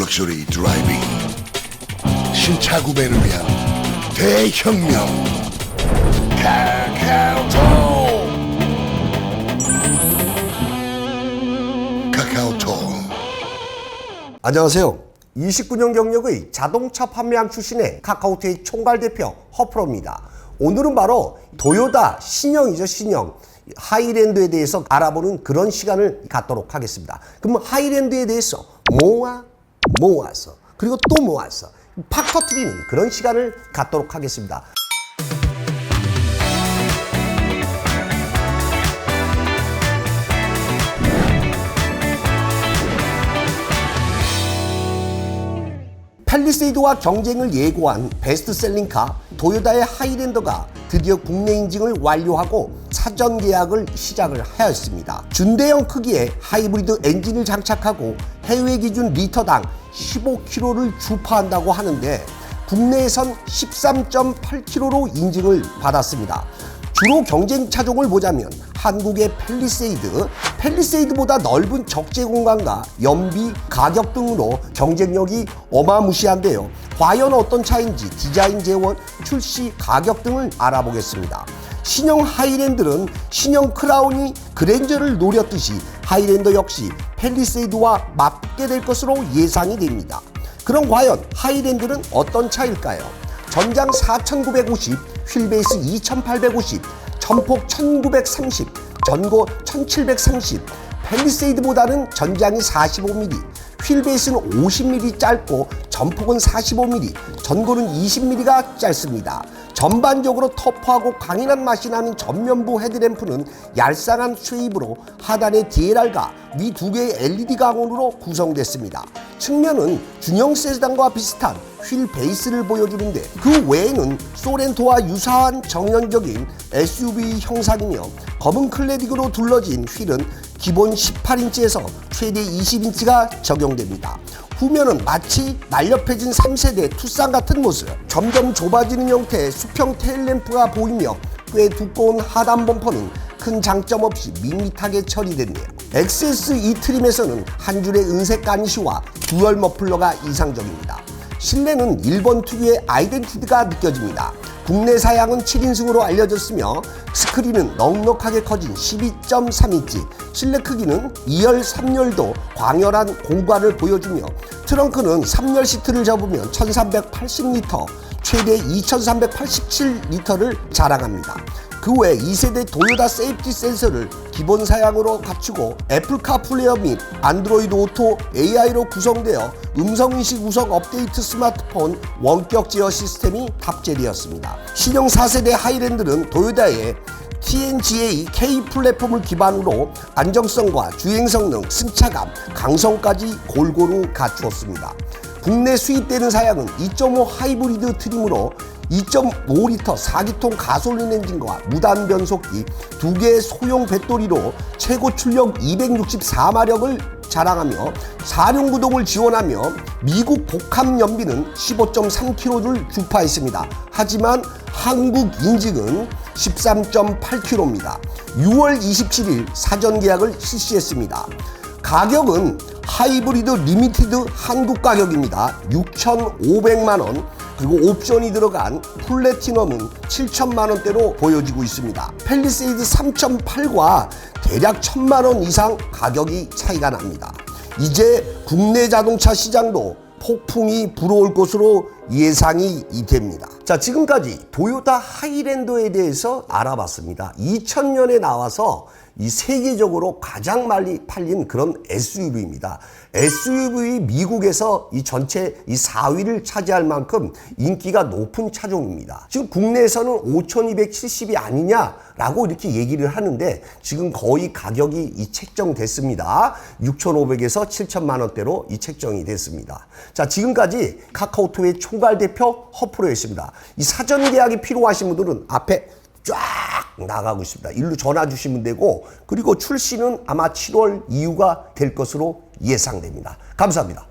럭셔리 드라이빙 신차 구매를 위한 대혁명 카카오톡 카카오톡 안녕하세요. 29년 경력의 자동차 판매함 출신의 카카오톡의 총괄 대표 허프로입니다. 오늘은 바로 도요타 신형이죠, 신형. 하이랜드에 대해서 알아보는 그런 시간을 갖도록 하겠습니다. 그럼 하이랜드에 대해서 모아, 모아서, 그리고 또 모아서 팍 터트리는 그런 시간을 갖도록 하겠습니다. 팰리세이드와 경쟁을 예고한 베스트셀링카 도요타의 하이랜더가 드디어 국내 인증을 완료하고 사전 계약을 시작을 하였습니다. 준대형 크기의 하이브리드 엔진을 장착하고 해외 기준 리터당 15km를 주파한다고 하는데 국내에선 13.8km로 인증을 받았습니다. 주로 경쟁 차종을 보자면 한국의 펠리세이드, 펠리세이드보다 넓은 적재 공간과 연비, 가격 등으로 경쟁력이 어마무시한데요. 과연 어떤 차인지 디자인 재원, 출시 가격 등을 알아보겠습니다. 신형 하이랜드는 신형 크라운이 그랜저를 노렸듯이 하이랜더 역시 펠리세이드와 맞붙게 될 것으로 예상이 됩니다. 그럼 과연 하이랜드는 어떤 차일까요? 전장 4950, 휠베이스 2850, 전폭 1930, 전고 1730, 펠리세이드보다는 전장이 45mm, 휠베이스는 50mm 짧고 전폭은 45mm, 전고는 20mm가 짧습니다. 전반적으로 터프하고 강인한 맛이 나는 전면부 헤드램프는 얄쌍한 쉐입으로 하단에 DLR과 위 두 개의 LED 강원으로 구성됐습니다. 측면은 중형 세단과 비슷한 휠 베이스를 보여주는데 그 외에는 소렌토와 유사한 정형적인 SUV 형상이며 검은 클래딕으로 둘러진 휠은 기본 18인치에서 최대 20인치가 적용됩니다. 후면은 마치 날렵해진 3세대 투싼 같은 모습 점점 좁아지는 형태의 수평 테일램프가 보이며 꽤 두꺼운 하단 범퍼는 큰 장점 없이 밋밋하게 처리됐네요. XS2 트림에서는 한 줄의 은색 가니쉬와 듀얼 머플러가 이상적입니다. 실내는 일본 특유의 아이덴티티가 느껴집니다. 국내 사양은 7인승으로 알려졌으며 스크린은 넉넉하게 커진 12.3인치, 실내 크기는 2열, 3열도 광활한 공간을 보여주며 트렁크는 3열 시트를 접으면 1380리터, 최대 2387리터를 자랑합니다. 그 외 2세대 도요타 세이프티 센서를 기본 사양으로 갖추고 애플 카플레어 및 안드로이드 오토 AI로 구성되어 음성인식 우석 업데이트 스마트폰 원격 제어 시스템이 탑재되었습니다. 신형 4세대 하이랜드는 도요타의 TNGA K 플랫폼을 기반으로 안정성과 주행 성능, 승차감, 강성까지 골고루 갖추었습니다. 국내 수입되는 사양은 2.5 하이브리드 트림으로 2.5리터 4기통 가솔린 엔진과 무단 변속기 두 개의 소형 배터리로 최고 출력 264마력을 자랑하며 사륜구동을 지원하며 미국 복합 연비는 15.3km를 주파했습니다. 하지만 한국 인증은 13.8km입니다. 6월 27일 사전 계약을 실시했습니다. 가격은 하이브리드 리미티드 한국 가격입니다. 6,500만 원. 그리고 옵션이 들어간 플래티넘은 7천만 원대로 보여지고 있습니다. 펠리세이드 3.8과 대략 1천만 원 이상 가격이 차이가 납니다. 이제 국내 자동차 시장도 폭풍이 불어올 것으로 예상이 됩니다. 자, 지금까지 도요타 하이랜더에 대해서 알아봤습니다. 2000년에 나와서 이 세계적으로 가장 많이 팔린 그런 SUV입니다. SUV 미국에서 이 전체 이 4위를 차지할 만큼 인기가 높은 차종입니다. 지금 국내에서는 5270이 아니냐라고 이렇게 얘기를 하는데 지금 거의 가격이 이 책정됐습니다. 6,500에서 7천만 원대로 이 책정이 됐습니다. 자, 지금까지 카카오톡의 총괄 대표 허프로였습니다. 이 사전 계약이 필요하신 분들은 앞에 쫙 나가고 있습니다. 일로 전화 주시면 되고 그리고 출시는 아마 7월 이후가 될 것으로 예상됩니다. 감사합니다.